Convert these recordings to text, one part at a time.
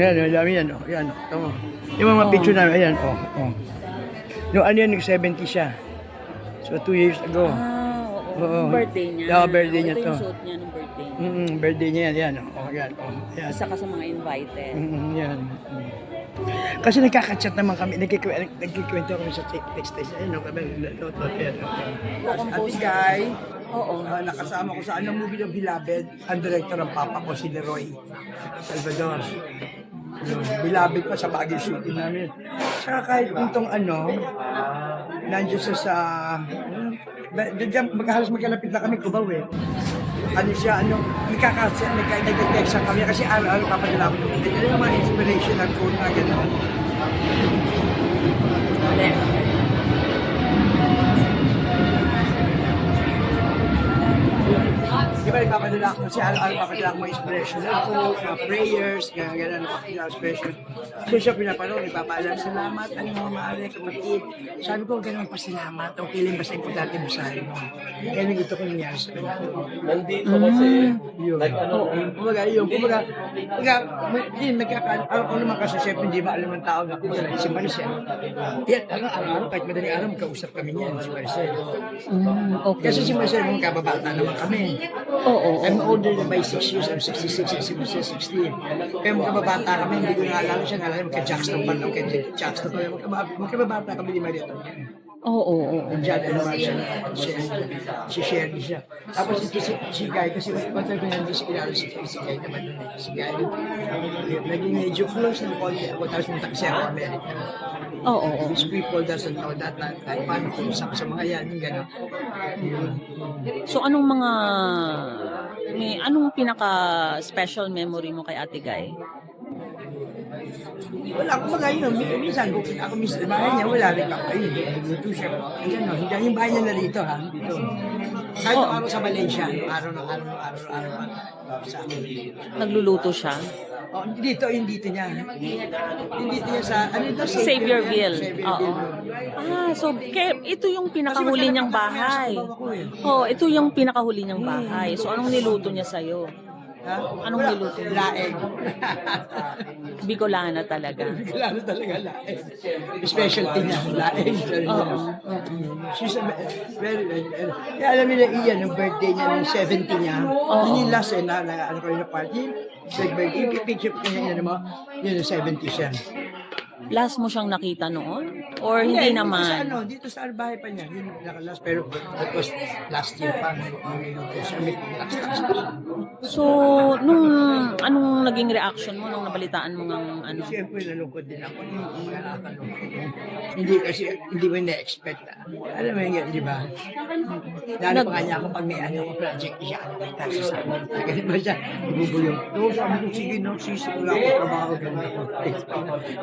yan, yan, yan, yan, oh, yan, oh. Yung mga Oh. picture namin, ayan, oh, oh. Yung ano yan, nag-70 siya. So, two years ago. Ah, oo. Oo. Birthday niya. Oo, birthday niya Ito to. yung suot niya ng birthday niya. Mm, birthday niya yan, yan, oh, yan, oh, yan. Isa ka sa mga invited. Mm, yan. mm. Kasi nagkakachat naman kami, nagkikwento, kami sa text text. Ayun, no, kami, lot, lot, yan. Kukompose Ate Guy, Oo. ah, nakasama ko sa anong movie ng Beloved, ang director ng papa ko, si Leroy Salvador. Beloved pa sa Baguio shooting namin. Tsaka kahit itong ano, nandiyan sa... ba- Diyan, maghalos magkalapit na kami, Cubao eh. Ano siya, ano, nagkakasya, nagka-text kami kasi araw-araw papadala ko ng Ano yung mga inspirational quote na gano'n. Di ba nagpapadala ako kasi araw-araw papadala ako mga inspirational quote, mga prayers, gano'n, gano'n, ako special. So siya pinapanood, nagpapaalam, salamat, ano mga maaari, kapatid. Sabi ko, gano'n pa salamat, okay lang, basta importante basahin mo. Kaya nang ito ko nangyari sa kanya. Nandito kasi, Yun. like ano, Kumbaga, yun, kumbaga, kumbaga, yun, nagkaka, alam ko naman kasi, syempre, hindi ba alam ng tao na kung talaga si Maricel. Yan, ano, araw-araw, kahit madaling araw, magkausap kami niyan, si Maricel. Mm, okay. Kasi si Maricel, mga kababata naman kami. Oo. I'm older than by 6 years, I'm 66, and si Maricel 16. Kaya mga kababata kami, hindi ko naalala siya, naalala, pa lang, magka-Jackson pa lang, magkaba- magkababata kami ni Marietta. Oo, oo, oo. Diyan, ano ba siya, siya, si Sherry siya. Tapos ito si, si Guy, kasi matagal ko hindi si kilala si, si Guy naman eh. Si Guy, naging medyo close ng konti ako, tapos punta kasi ako Oo, oo. These people doesn't know that, na kahit paano kung sa, mga yan, yung gano'n. So anong mga may anong pinaka special memory mo kay Ate Guy? Wala akong mga yun, min- minsan, kung ako minsan, bahay niya, wala rin ako, ayun, nagluto siya. Ayun, no, hindi, yung bahay niya na rito, ha, dito. Kahit Oh. araw sa Valencia, nung araw, nung araw, nung araw, araw, araw, sa amin. Nagluluto siya? Oh, dito, yung dito niya. Yung dito niya sa, ano ito? Saviorville. Oo. Ah, so kaya ito yung pinakahuli niyang bahay. eh. Oh, ito yung pinakahuli niyang bahay. So anong niluto niya sa'yo? Ha? Anong niluto? Laeng. Bicolana talaga. Lalo talaga laeng. Specialty niya, laeng. Oo. She's a very, very, very, Kaya alam nila Ian, yung birthday niya, yung 70 niya, yun yung last eh, na, na, ano kayo na party, big birthday, yung picture ko niya, yun mo, yun yung 70 siya. Last mo siyang nakita noon? Or hindi Dito sa naman? ano, dito sa bahay pa niya, yun yung nakalas, pero that was last year pa. So, nung anong naging reaction mo nung nabalitaan mo ng ano? Siyempre, nalungkot din ako. Hindi kasi, hindi mo na-expect. ah. Alam mo yun, di ba? Lalo pa kanya ako pag may ano ko project, siya ano may taxi sa akin. Ganun ba siya? Ibubulong. No, sabi ko, sige, no, sisi, wala akong trabaho.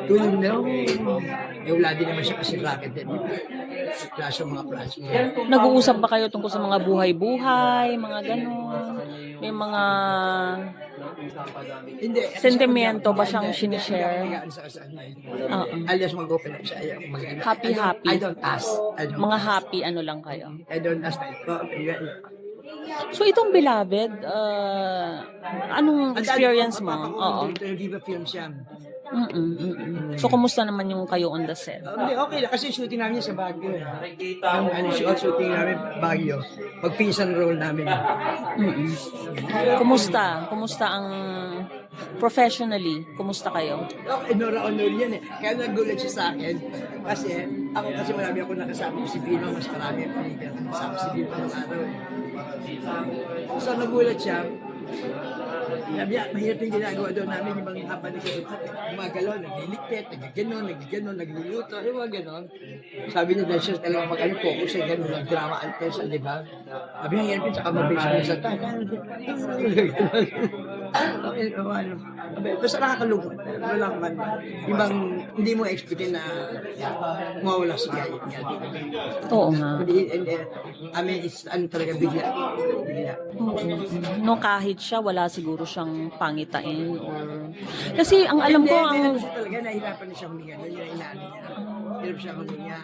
Tulong na. Eh, wala din naman siya kasi racket din. di ba? Wala siya mga project. Nag-uusap ba kayo tungkol sa mga buhay-buhay, mga gano'n? May mga... Hindi. Sentimiento ba siyang sinishare? Oo. Alias mag-open up siya. Ayaw mag-ano. Happy, I don't- ask. I don't Mga happy ano lang kayo. I don't ask. Yeah. So itong beloved, uh, anong experience mo? Oo. Dito yung Viva Films yan. Mm-mm, mm-mm. So kumusta naman yung kayo on the set? Uh, Hindi, okay lang. Kasi shooting namin sa Baguio. eh. Yung ano, shoot, shooting namin Baguio. Magpinsan role namin. Mm-mm. Kumusta? Kumusta ang professionally? Kumusta kayo? Okay, Nora Honor yan eh. Kaya nagulat siya sa akin. Kasi ako kasi marami ako nakasama si Vino. Mas marami ako nakasama si Vino ng araw eh. So nagulat siya. Sabi niya, mahirap yung ginagawa doon namin yung mga habang nagkakot. Gumagalaw, nagliligpit, nagaganon, nagaganon, nagluluto, yung mga ganon. Sabi niya dahil siya talaga mag ano, focus eh, gano'n lang, drama and tense, di ba? Sabi niya, yan, tsaka mabilis mo sa tayo. Okay, ano. Sabi, Basta nakakalungkot. Wala akong man. Ibang, hindi mo expectin na mawala si Gaya. Oo nga. Kundi, and, and, I mean, it's ano talaga, bigla. Bigla. No kahit siya, wala siguro siyang pangitain or... Kasi ang alam ko, ang... hindi, siya talaga, nahihirapan na siya huminga. Yun yung inaano niya. Hirap siya huminga.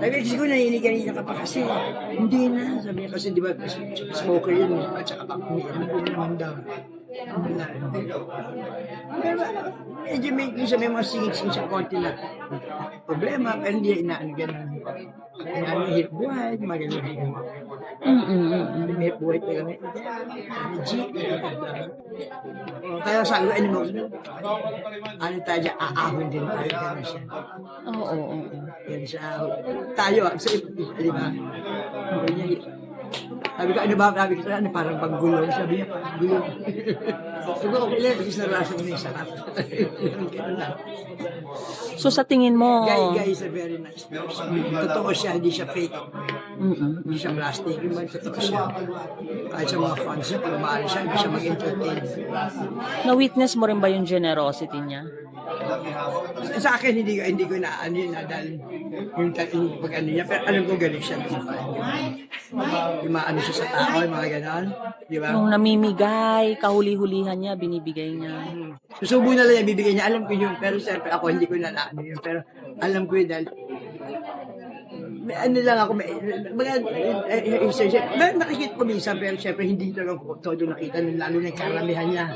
Sabi niya, siguro naniniganin ka pa kasi. Hindi na. Sabi niya kasi, di ba, smoker yun. At saka pang huminga. Hindi naman daw. Pero medyo may, minsan may mga singit-singit sa konti na problema, pero hindi inaano ganun. Inaano hit buhay, mga ganun. Mm. May buhay pa kami. Legit. Oh, Kaya ko, ano mo, ano tayo dyan, aahon din tayo. Oo, oo, oo. Yan siya. Tayo, ah, sa di ba? Sabi niya, ko, ano ba? Sabi ko, ano, parang paggulong. Sabi niya, gulong. Okay lang, kasi narasa mo na yung sarap. Ganun lang. So sa tingin mo, Guy, Guy is a very nice person. Totoo siya, hindi siya fake. Mm, mm. Hindi siya plastic. Yung man, totoo siya. Kahit sa mga fans niya, maaari siya, hindi siya mag-entertain. na-witness mo rin ba yung generosity niya? Sa akin, hindi ko, hindi ko na, ano yun, na, dahil yung, yung pag ano niya, pero alam ko galing siya sa fan. Yung mga ano siya sa tao, yung mga ganon. Di ba? Yung namimigay, kahuli-hulihan niya, binibigay niya. Susubo na lang yung bibigyan niya. Alam ko yun. Pero siyempre ako hindi ko na ano yun. Pero alam ko yun dahil may ano lang ako, may, mga, eh, eh, may nakikita ko minsan, pero siyempre hindi talaga ko todo nakita, lalo na yung karamihan niya.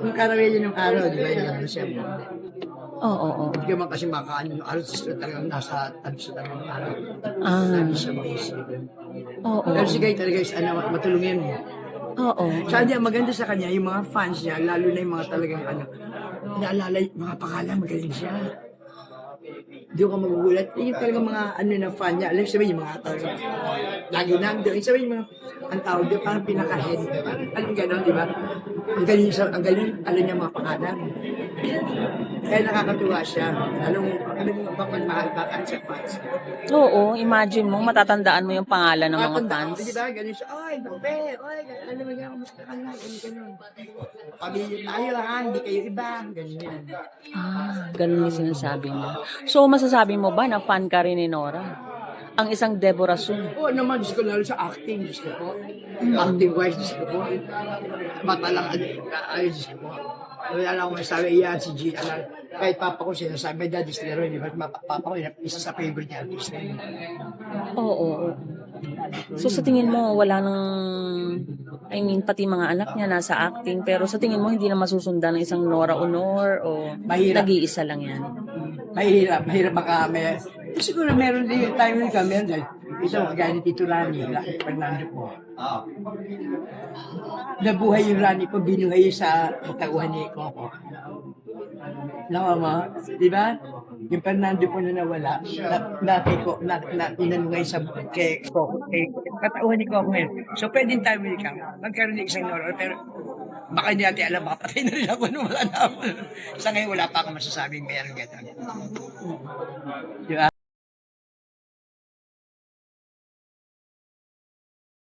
Yung karamihan niya ng araw, di ba, yun lang siyempre. Oo, oo. Hindi ka man kasi makaano araw, siya talagang nasa tabi sa talagang araw. Ah, Hindi siya mag-isipin. oo, Pero si Guy talaga is, ano, matulungin mo. oo. Sa kanya, maganda sa kanya, yung mga fans niya, lalo na yung mga talagang ano, naalala yung mga pangalan, magaling siya. Hindi ko magugulat. Yung talagang mga ano na fan niya, alam sabihin yung mga talagang lagi nandun. Yung sabihin yung mga, ang tawag doon, parang pinaka-head. Parang alam gano'n, di ba? Ang galing, sa, ang galing, alam niya mga pangalan. Kaya nakakatuwa siya. Anong, anong mapagmahal ba ka sa fans niya? Oo, imagine mo, matatandaan mo yung pangalan ng mga fans. Di ba? Ganun siya. Oy, Babe! Oy, ano mo yan? Kumusta ka na? Ganun, ganun. Pamilya tayo ha, hindi kayo iba. Ganun yan. Ah, ganun yung sinasabi niya. So, masasabi mo ba na fan ka rin ni Nora? Ang isang Deborah Sun. Oo naman, Diyos ko lalo sa acting, Diyos ko po. Acting wise, Diyos ko po. Mata lang, ano, ay, Diyos ko po. Wala lang akong masabi, iyan si Gina lang. Kahit papa ko sinasabi, Dad, is Leroy, di ba? Ma- Papa ko, isa sa favorite niya, artist na yun. Oo, oo. So, sa tingin mo, wala nang... I mean, pati mga anak niya nasa acting. Pero sa tingin mo, hindi na masusundan ng isang Nora Honor o Mahirap. nag-iisa lang yan? Mahirap, mahirap baka may... Siguro meron din yung time na kami, dahil ito, kagaya ni Tito Rani, Fernando po. Nabuhay yung Rani po, binuhay sa taguhan ni Coco. Nawa mo, di ba? Yung Fernando po na nawala, na, na, kay Coco, na, na, inanungay sa kay Coco, kay katauhan ni Coco ngayon. So, pwedeng will come. Magkaroon ng isang Nora, pero baka hindi natin alam, baka patay na rin ako nung wala na ako. Sa ngayon, wala pa akong masasabing meron gano'n. Di ba?